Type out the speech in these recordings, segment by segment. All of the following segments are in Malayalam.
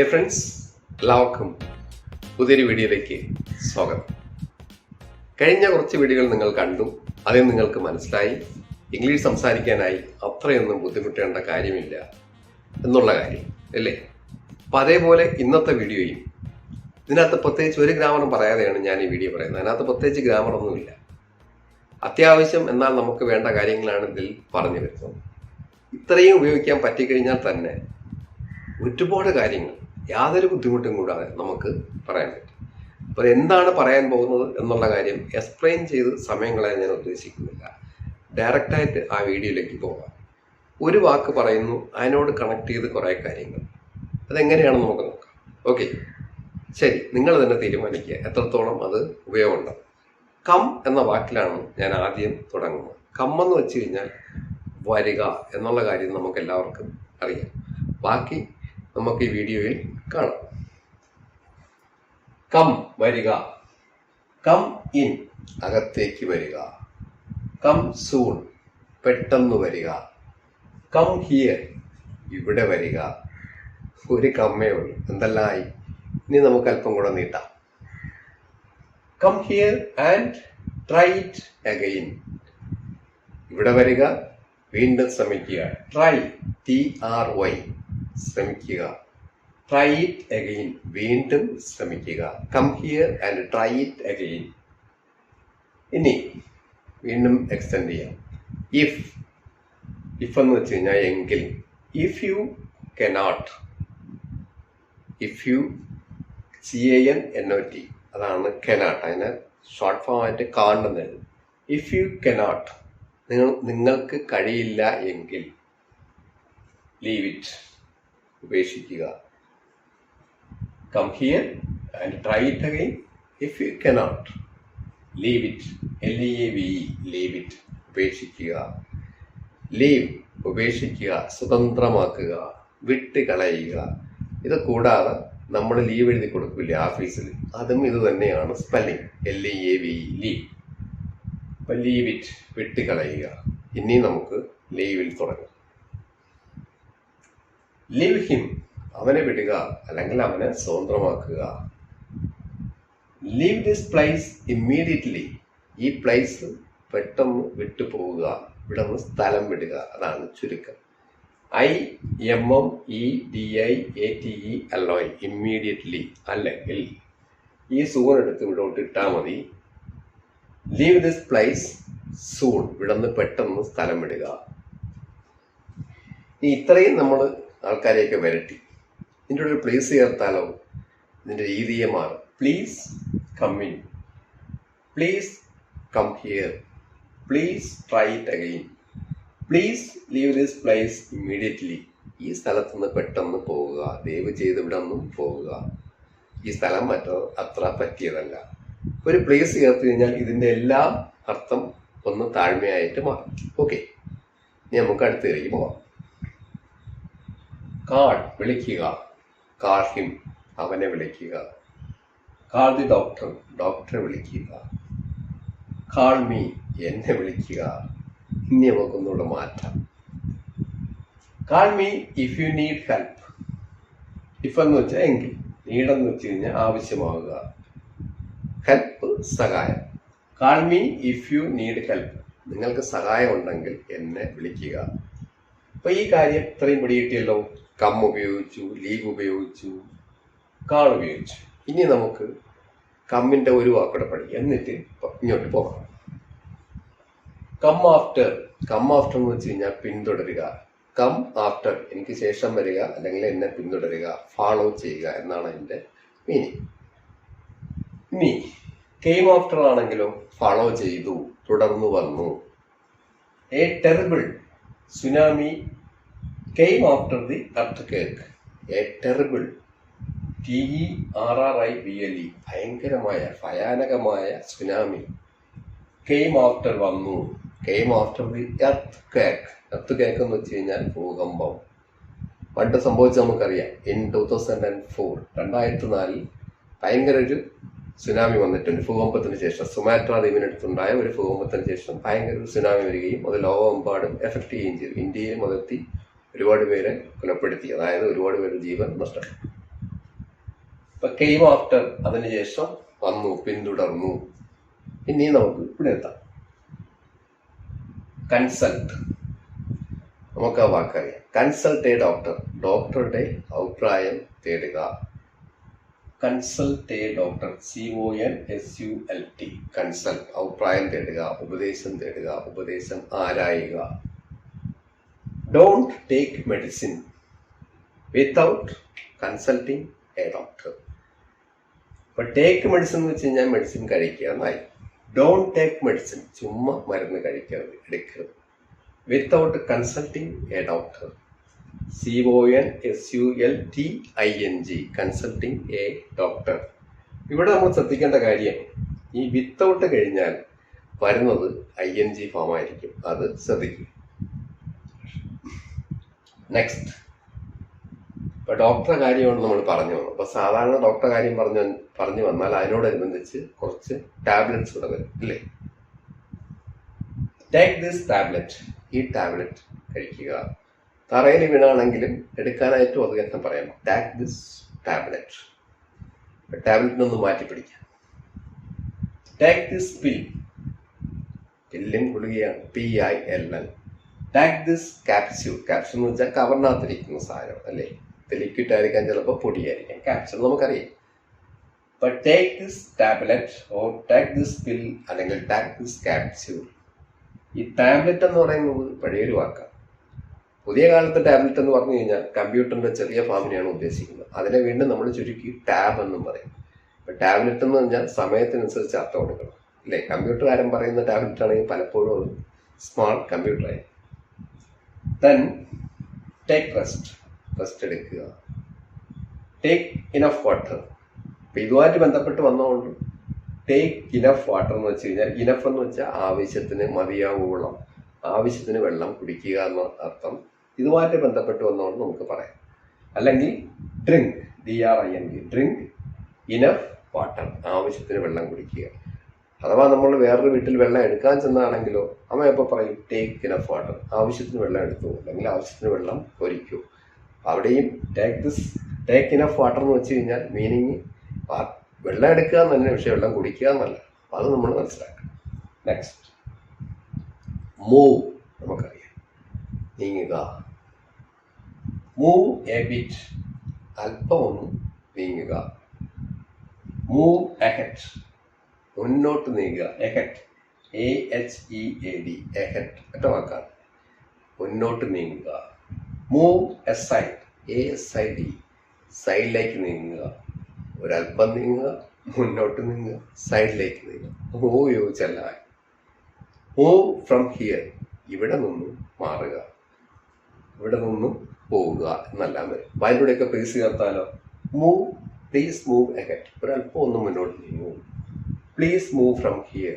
ഏ ഫ്രണ്ട്സ് എല്ലാവർക്കും പുതിയൊരു വീഡിയോയിലേക്ക് സ്വാഗതം. കഴിഞ്ഞ കുറച്ച് വീഡിയോകൾ നിങ്ങൾ കണ്ടു. അതിൽ നിങ്ങൾക്ക് മനസ്സിലായി ഇംഗ്ലീഷ് സംസാരിക്കാനായി അത്രയൊന്നും ബുദ്ധിമുട്ടേണ്ട കാര്യമില്ല എന്നുള്ള കാര്യം അല്ലേ? അപ്പം അതേപോലെ ഇന്നത്തെ വീഡിയോയും ഇതിനകത്ത് പ്രത്യേകിച്ച് ഒരു ഗ്രാമറും പറയാതെയാണ് ഞാൻ ഈ വീഡിയോ പറയുന്നത്. അതിനകത്ത് പ്രത്യേകിച്ച് ഗ്രാമറൊന്നുമില്ല. അത്യാവശ്യം എന്നാൽ നമുക്ക് വേണ്ട കാര്യങ്ങളാണ് ഇതിൽ പറഞ്ഞു വരുന്നത്. ഇത്രയും ഉപയോഗിക്കാൻ പറ്റിക്കഴിഞ്ഞാൽ തന്നെ ഒരുപാട് കാര്യങ്ങൾ യാതൊരു ബുദ്ധിമുട്ടും കൂടാതെ നമുക്ക് പറയാൻ പറ്റും. അപ്പോൾ എന്താണ് പറയാൻ പോകുന്നത് എന്നുള്ള കാര്യം എക്സ്പ്ലെയിൻ ചെയ്ത് സമയം കളയാൻ ഞാൻ ഉദ്ദേശിക്കുന്നില്ല. ഡയറക്റ്റായിട്ട് ആ വീഡിയോയിലേക്ക് പോകാം. ഒരു വാക്ക് പറയുന്നു അതിനോട് കണക്ട് ചെയ്ത് കുറേ കാര്യങ്ങൾ. അതെങ്ങനെയാണ് നമുക്ക് നോക്കാം. ഓക്കെ ശരി നിങ്ങൾ തന്നെ തീരുമാനിക്കുക. എത്രത്തോളം അത് ഉപയോഗമുണ്ട്. കം എന്ന വാക്കിലാണ് ഞാൻ ആദ്യം തുടങ്ങുന്നത്. കം എന്ന് വെച്ച് കഴിഞ്ഞാൽ വരിക എന്നുള്ള കാര്യം നമുക്ക് എല്ലാവർക്കും അറിയാം. ബാക്കി നമുക്ക് ഈ വീഡിയോയിൽ കാണാം. കം വരിക. Come in. അകത്തേക്ക് വരിക. Come soon. പെട്ടെന്ന് വരിക. Come here. ഇവിടെ വരിക. ഒരു കമ്മേ ഉള്ളൂ. എന്തെല്ലാമായി ഇനി നമുക്ക് അല്പം കൂടെ നീട്ടാം. Come here and try it again ഇവിടെ വരിക. വീണ്ടും ശ്രമിക്കുക. ട്രൈ. T R Y. ശ്രമിക്കുക. ട്രൈ ഇറ്റ് അഗെയിൻ വീണ്ടും ശ്രമിക്കുക. Come here and try it again ഇനി വീണ്ടും എക്സ്റ്റെൻഡ് ചെയ്യാം. ഇഫ് ഇഫ് എന്ന് വെച്ച് കഴിഞ്ഞാൽ എങ്കിൽ if you cannot if you C A N N O T അതാണ് കെനാട്ട് അതിനെ ഷോർട്ട് ഫോം ആയിട്ട് കാണുന്നത് ഇഫ് യു കനോട്ട് നിങ്ങൾ നിങ്ങൾക്ക് കഴിയില്ല എങ്കിൽ ലീവ് ഇറ്റ് ഉപേക്ഷിക്കുക. Come here and try it again if you cannot leave it L E A V leave it ഉപേക്ഷിക്കുക. ലീവ് ഉപേക്ഷിക്കുക. സ്വതന്ത്രമാക്കുക. വിട്ട് കളയുക ഇത് കൂടാതെ നമ്മൾ ലീവ് എഴുതി കൊടുക്കില്ലേ ഓഫീസിൽ അതും ഇത് തന്നെയാണ് spelling L E A V leave അപ്പം ലീവ് ഇറ്റ് വിട്ട് കളയുക ഇനി നമുക്ക് ലീവിൽ തുടങ്ങാം. ലീവ് ഹിം അവനെ വിടുക അല്ലെങ്കിൽ അവനെ സ്വതന്ത്രമാക്കുക. ലീവ് ദിസ് പ്ലേസ് ഇമ്മീഡിയറ്റ്ലി ഈ പ്ലേസ് പെട്ടെന്ന് വിട്ടു പോവുക ഇവിടെ നിന്ന് സ്ഥലം വിടുക. അതാണ് ചുരുക്കം. I M M E D I A T E അല്ലോയ് immediately അല്ലെങ്കിൽ ഈ സൂൺ എടുത്ത് ഇവിടോട്ട് ഇട്ടാൽ മതി. ലീവ് ദിസ് പ്ലേസ് സൂൺ ഇവിടെ നിന്ന് പെട്ടെന്ന് സ്ഥലം വിടുക. ഇത്രയും നമ്മൾ ആൾക്കാരെയൊക്കെ വരട്ടി. ഇതിന്റെ ഒരു പ്ലേസ് ചേർത്താലോ? ഇതിന്റെ രീതിയെ മാറും. Please come in please come here please try it again please leave this place immediately ഈ സ്ഥലത്തുനിന്ന് പെട്ടെന്ന് പോവുക. ദയവ് ചെയ്ത് ഇവിടെ നിന്നും പോവുക. ഈ സ്ഥലം മറ്റോ അത്ര പറ്റിയതല്ല. ഒരു പ്ലേസ് ചേർത്ത് കഴിഞ്ഞാൽ ഇതിന്റെ എല്ലാം അർത്ഥം ഒന്ന് താഴ്മയായിട്ട് മാറും. ഓക്കെ ഇനി നമുക്ക് അടുത്തേക്ക് പോവാം. കാൾ വിളിക്കുക. കാൾ അവനെ വിളിക്കുക. കാൾ ദി ഡോക്ടർ ഡോക്ടറെ വിളിക്കുക. കാൾ മീ എന്നെ വിളിക്കുക. ഇനി നമുക്കൊന്നുകൂടെ മാറ്റാം. Call me if you need help if എന്ന് വെച്ചാൽ എങ്കിൽ നീടെന്ന് വെച്ച് കഴിഞ്ഞാൽ ആവശ്യമാവുക. ഹെൽപ്പ് സഹായം. Call me if you need help നിങ്ങൾക്ക് സഹായം ഉണ്ടെങ്കിൽ എന്നെ വിളിക്കുക. അപ്പൊ ഈ കാര്യം ഇത്രയും പിടികിട്ടിയല്ലോ. കം ഉപയോഗിച്ചു ലീവ് ഉപയോഗിച്ചു കാൾ ഉപയോഗിച്ചു. ഇനി നമുക്ക് കമ്മിന്റെ ഒരു വാക്കൂടെ പഠിക്കാം. എന്നിട്ട് ഇങ്ങോട്ട് പോകാം. കം ആഫ്റ്റർ കം ആഫ്റ്റർ എന്ന് വെച്ച് കഴിഞ്ഞാൽ പിന്തുടരുക. കം ആഫ്റ്റർ എനിക്ക് ശേഷം വരിക അല്ലെങ്കിൽ എന്നെ പിന്തുടരുക. ഫോളോ ചെയ്യുക എന്നാണ് എന്റെ മീനിങ് ഇനി കെയിം ആഫ്റ്റർ ആണെങ്കിലും ഫോളോ ചെയ്തു തുടർന്നു വന്നു. A terrible tsunami came after the earthquake a terrible T E R R I B L E ഭയങ്കരമായ ഭയാനകമായ സുനാമി കെയിം ആഫ്റ്റർ വന്നു. Came after the earthquake earthquake എന്ന് വെച്ച് കഴിഞ്ഞാൽ ഭൂകമ്പം. പണ്ട് സംഭവിച്ച നമുക്കറിയാം. In two thousand and four രണ്ടായിരത്തി നാലിൽ ഭയങ്കര ഒരു സുനാമി വന്നിട്ടുണ്ട്. ഭൂകമ്പത്തിന് ശേഷം സുമാട്ര ദ്വീപിനടുത്തുണ്ടായ ഒരു ഭൂകമ്പത്തിന് ശേഷം ഭയങ്കര ഒരു സുനാമി വരികയും അത് ലോകമെമ്പാടും എഫക്ട് ചെയ്യുകയും ചെയ്തു. ഇന്ത്യയിൽ മുതലെത്തി ഒരുപാട് പേരെ കൊലപ്പെടുത്തി. അതായത് ഒരുപാട് പേര് ജീവൻ നഷ്ടപ്പെട്ടു. ഇപ്പൊ കെയിം ആഫ്റ്റർ അതിനുശേഷം വന്നു പിന്തുടർന്നു. ഇനി നമുക്ക് ഇവിടെ എത്താം. കൺസൾട്ട് നമുക്ക് ആ വാക്കറിയാം കൺസൾട്ട് എ ഡോക്ടർ ഡോക്ടറുടെ അഭിപ്രായം തേടുക. Consult a doctor C O N S U L T consult അഭിപ്രായം തേടുക ഉപദേശം തേടുക ഉപദേശം ആരായുക. Don't take medicine without consulting a doctor അപ്പൊ ടേക്ക് മെഡിസിൻ എന്ന് വെച്ച് കഴിഞ്ഞാൽ മെഡിസിൻ കഴിക്കുക എന്നായി ഡോണ്ട് ടേക്ക് മെഡിസിൻ ചുമ്മാ മരുന്ന് കഴിക്കരുത് എടുക്കരുത്. Without consulting a doctor C O N S U L T I N G consulting a doctor ഇവിടെ നമ്മൾ ശ്രദ്ധിക്കേണ്ട കാര്യം ഈ വിത്തൗട്ട് കഴിഞ്ഞാൽ വരുന്നത് ഐ എൻ ജി ഫോം ആയിരിക്കും. അത് ശ്രദ്ധിക്കും. നെക്സ്റ്റ് ഇപ്പൊ ഡോക്ടറെ കാര്യമാണ് നമ്മൾ പറഞ്ഞു വന്നു അപ്പൊ സാധാരണ ഡോക്ടറെ കാര്യം പറഞ്ഞു പറഞ്ഞു വന്നാൽ അതിനോടനുബന്ധിച്ച് കുറച്ച് ടാബ്ലറ്റ്സ് കൂടെ വരും അല്ലേ ടേക്ക് ദിസ് ടാബ്ലറ്റ് ഈ ടാബ്ലറ്റ് കഴിക്കുക. തറയിൽ വീണാണെങ്കിലും എടുക്കാനായിട്ടും അത് പറയാം. ടാക്ക് ദിസ് ടാബ്ലറ്റ് ടാബ്ലറ്റിനൊന്ന് മാറ്റി പിടിക്കാം. ടേക്ക് ദിസ് പിൽ പില്ലും ഗുളികയാണ്. P I L L take this capsule capsule എന്ന് വെച്ചാൽ കവറിനകത്തിരിക്കുന്ന സാധനം അല്ലേ? ഇത് ലിക്വിഡ് ആയിരിക്കാം ചിലപ്പോൾ പൊടിയായിരിക്കാം. ക്യാപ്സ്യൂൾ നമുക്കറിയാം. But take this tablet or take this pill അല്ലെങ്കിൽ ടാക്ക് ദിസ് ക്യാപ്സ്യൂൾ ഈ ടാബ്ലറ്റ് എന്ന് പറയുന്നത് പഴയൊരു വാക്കാണ് പുതിയ കാലത്തെ ടാബ്ലറ്റ് എന്ന് പറഞ്ഞു കഴിഞ്ഞാൽ കമ്പ്യൂട്ടറിന്റെ ചെറിയ ഫാമിനെയാണ് ഉദ്ദേശിക്കുന്നത്. അതിനെ വീണ്ടും നമ്മൾ ചുരുക്കി ടാബ് എന്നും പറയും. ഇപ്പം ടാബ്ലറ്റ് എന്ന് പറഞ്ഞാൽ സമയത്തിനനുസരിച്ച് അർത്ഥം കൊടുക്കണം. അല്ലേ? കമ്പ്യൂട്ടർകാരൻ പറയുന്ന ടാബ്ലറ്റ് ആണെങ്കിൽ പലപ്പോഴും സ്മാർട്ട് കമ്പ്യൂട്ടറായി ദെൻ ടേക്ക് റെസ്റ്റ് റെസ്റ്റ് എടുക്കുക. ടേക്ക് ഇനഫ് വാട്ടർ അപ്പം ഇതുമായിട്ട് ബന്ധപ്പെട്ട് വന്നതുകൊണ്ട് ടേക്ക് ഇനഫ് വാട്ടർ എന്ന് വെച്ച് കഴിഞ്ഞാൽ ഇനഫ് എന്ന് വെച്ചാൽ ആവശ്യത്തിന് മതിയാവോളം ആവശ്യത്തിന് വെള്ളം കുടിക്കുക എന്ന അർത്ഥം ഇതുമായിട്ട് ബന്ധപ്പെട്ട് വന്നതുകൊണ്ട് നമുക്ക് പറയാം. അല്ലെങ്കിൽ drink D R I N drink enough water ആവശ്യത്തിന് വെള്ളം കുടിക്കുക. അഥവാ നമ്മൾ വേറൊരു വീട്ടിൽ വെള്ളം എടുക്കാൻ ചെന്നാണെങ്കിലോ അമ്മ എപ്പോൾ പറയും ടേക്ക് ഇനഫ് വാട്ടർ ആവശ്യത്തിന് വെള്ളം എടുത്തു അല്ലെങ്കിൽ ആവശ്യത്തിന് വെള്ളം ഒരിക്കൂ അവിടെയും take this take in enough water എന്ന് വെച്ച് കഴിഞ്ഞാൽ മീനിങ് വെള്ളം എടുക്കുക എന്ന് തന്നെ പക്ഷേ വെള്ളം കുടിക്കുക എന്നല്ല. അത് നമ്മൾ മനസ്സിലാക്കണം. നെക്സ്റ്റ് മൂവ് നമുക്കറിയാം. നീങ്ങുക. മൂവ് എ ബിറ്റ് അല്പം ഒന്ന് നീങ്ങുക. മൂവ് എഹെഡ് മുന്നോട്ട് നീങ്ങുക. Ahead. A H E A D ahead. ഒറ്റ വാക്കാണ് മുന്നോട്ട് നീങ്ങുക. Move S I A S I D സൈഡിലേക്ക് നീങ്ങുക. ഒരല്പം നീങ്ങുക. മുന്നോട്ട് നീങ്ങുക. സൈഡിലേക്ക് നീങ്ങുക. മൂവ് ചോദിച്ചല്ല മൂവ് ഫ്രം ഹിയർ ഇവിടെ നിന്നും മാറുക. ഇവിടെ നിന്നും പോവുക എന്നെല്ലാം അതിലൂടെയൊക്കെ പ്ലീസ് ചേർത്താലോ? മൂവ് പ്ലീസ് മൂവ് എഹെഡ് ഒരല്പം ഒന്ന് മുന്നോട്ട് നീങ്ങൂ. പ്ലീസ് മൂവ് ഫ്രം ഹിയർ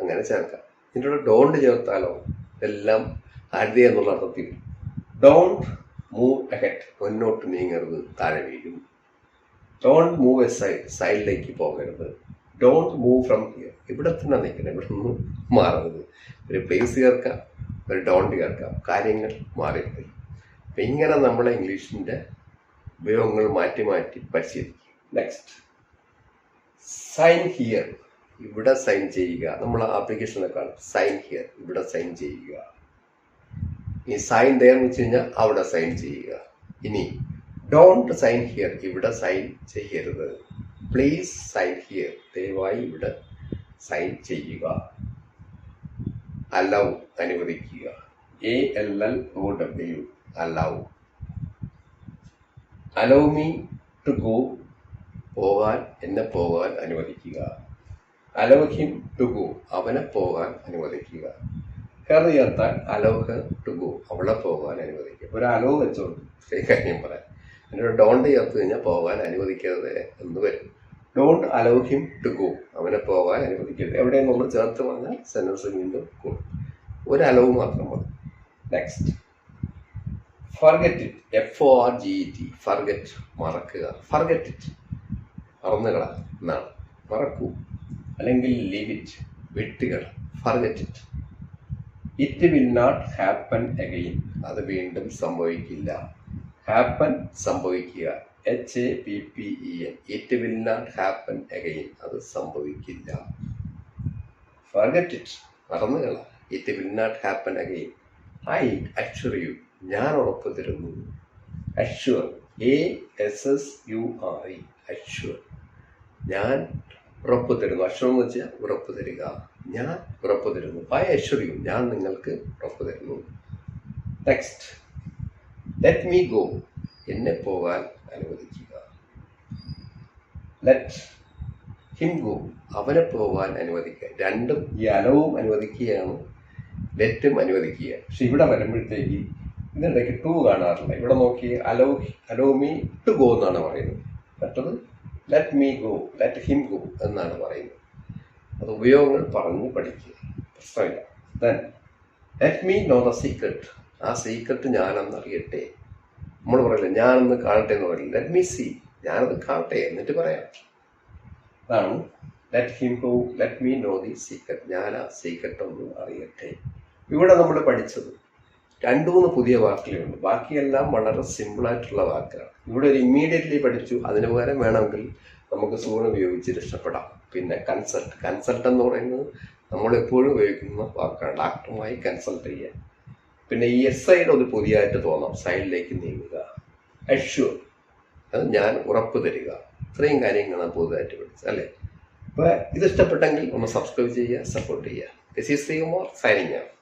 അങ്ങനെ ചേർക്കാം. ഇതിന്റെ ഡോണ്ട് ചേർത്താലോ? എല്ലാം ആരുടെ എന്നുള്ള അർത്ഥത്തിൽ. ഡോണ്ട് മൂവ് അഹെഡ് മുന്നോട്ട് നീങ്ങരുത്. താഴെ വീഴും. ഡോണ്ട് മൂവ് എ സൈഡ് സൈഡിലേക്ക് പോകരുത്. ഡോണ്ട് മൂവ് ഫ്രം ഹിയർ ഇവിടെ തന്നെ നിൽക്കണം. ഇവിടെ നിന്ന് മാറരുത്. ഒരു പ്ലേസ് ചേർക്കാം. ഒരു ഡോണ്ട് ചേർക്കാം. കാര്യങ്ങൾ അപ്പം ഇങ്ങനെ നമ്മളെ ഇംഗ്ലീഷിന്റെ ഉപയോഗങ്ങൾ മാറ്റി മാറ്റി പരിശീലിക്കും. നെക്സ്റ്റ് സൈൻ ഹിയർ ഇവിടെ സൈൻ ചെയ്യുക. നമ്മൾ ആപ്ലിക്കേഷനൊക്കെ കാണും. സൈൻ ഹിയർ ഇവിടെ സൈൻ ചെയ്യുക. ഈ സൈൻ ദയർ എന്ന് വെച്ച് കഴിഞ്ഞാൽ അവിടെ സൈൻ ചെയ്യുക. ഇനി ഡോണ്ട് സൈൻ ഹിയർ ഇവിടെ സൈൻ ചെയ്യരുത്. പ്ലീസ് സൈൻ ഹിയർ ദയവായി ഇവിടെ സൈൻ ചെയ്യുക. അലൗ അനുവദിക്കുക. A L L O W allow allow me to go പോകാൻ എന്നെ പോകാൻ അനുവദിക്കുക. അലോഹിം ടുഗു അവനെ പോകാൻ അനുവദിക്കുക. ഹെർ അലോഹ ടുഗു അവളെ പോകാൻ അനുവദിക്കുക. ഒരു അലോ വെച്ചോണ്ട് ഈ പറയാം. എന്നിട്ട് ഡോണ്ട് ചേർത്ത് കഴിഞ്ഞാൽ പോകാൻ അനുവദിക്കരുത് എന്ന് വരും. ഡോണ്ട് അലോഹിം ടുഗു അവനെ പോകാൻ അനുവദിക്കരുത്. എവിടെയെന്നുള്ള ചേർത്ത് പറഞ്ഞാൽ സെന്റൻസ് വീണ്ടും കൂടും ഒരു അലവ് മാത്രം മതി. Next forget it F O R G T forget മറക്കുക. ഫർഗറ്റ് ഇറ്റ് മറന്നുകള. എന്നാണ്. മറക്കൂ. അല്ലെങ്കിൽ leave it വിട്ടുകള. Forget it it will not happen again അത് വീണ്ടും സംഭവിക്കില്ല. ഹാപ്പൻ സംഭവിക്കുക. H A P P E N it will not happen again അത് സംഭവിക്കില്ല. Forget it മറന്നുകള. It will not happen again I assure you ഞാൻ ഉറപ്പ് തരുന്നു. Assure A S S U R E assure ഞാൻ ഉറപ്പ് തരുന്നു. അക്ഷരം എന്ന് വെച്ചാൽ ഉറപ്പ് തരിക. ഞാൻ ഉറപ്പ് തരുന്നു. ഐ ഐശ്വര്യം ഞാൻ നിങ്ങൾക്ക് ഉറപ്പ് തരുന്നു. നെക്സ്റ്റ് ലെറ്റ് മീ ഗോ എന്നെ പോകാൻ അനുവദിക്കുക. ലെറ്റ് ഹിം ഗോ അവനെ പോകാൻ അനുവദിക്കുക. രണ്ടും ഈ അലവും അനുവദിക്കുകയാണ്. ലെറ്റും അനുവദിക്കുക. പക്ഷെ ഇവിടെ വരുമ്പോഴത്തേക്ക് ഇതിനിടയ്ക്ക് ടു കാണാറില്ല. ഇവിടെ നോക്കി allow allow me to go എന്നാണ് പറയുന്നത്. മറ്റത് let me go let him go എന്നാണ് പറയുന്നത്. അത് ഉപയോഗങ്ങൾ പറഞ്ഞ് പഠിക്കുക. പ്രശ്നമില്ല. Then let me know the secret ആ സീക്രട്ട് ഞാനെന്നറിയട്ടെ. നമ്മൾ പറയില്ല ഞാനൊന്ന് കാണട്ടെ എന്ന് പറയില്ല. ലെറ്റ് മീ സീ ഞാനത് കാണട്ടെ എന്നിട്ട് പറയാം. അതാണ്. Let him go let me know the secret ഞാൻ ആ സീക്രട്ട് ഒന്ന് അറിയട്ടെ. ഇവിടെ നമ്മൾ പഠിച്ചത് രണ്ടു മൂന്ന് പുതിയ വാക്കുകളുണ്ട്. ബാക്കിയെല്ലാം വളരെ സിമ്പിളായിട്ടുള്ള വാക്കുകളാണ് ഇവിടെ ഒരു ഇമ്മീഡിയറ്റ്ലി പഠിച്ചു. അതിന് പകരം വേണമെങ്കിൽ നമുക്ക് സൂൺ ഉപയോഗിച്ച് രക്ഷപ്പെടാം. പിന്നെ കൺസൾട്ട് കൺസൾട്ട് എന്ന് പറയുന്നത് നമ്മൾ എപ്പോഴും ഉപയോഗിക്കുന്ന വാക്കാണ്. ഡാക്ടറുമായി കൺസൾട്ട് ചെയ്യാൻ. പിന്നെ ഈ എസ് ഐയുടെ ഒരു പുതിയതായിട്ട് തോന്നാം. സൈഡിലേക്ക് നീങ്ങുക. അഷ്യൂർ അത് ഞാൻ ഉറപ്പ് തരിക. ഇത്രയും കാര്യങ്ങളാണ് പുതുതായിട്ട് പഠിച്ചത് അല്ലേ? അപ്പോൾ ഇത് ഇഷ്ടപ്പെട്ടെങ്കിൽ ഒന്ന് സബ്സ്ക്രൈബ് ചെയ്യുക സപ്പോർട്ട് ചെയ്യുക. ദിസ് ഈസ് ശ്രീകുമാർ സൈനിങ് ആണ്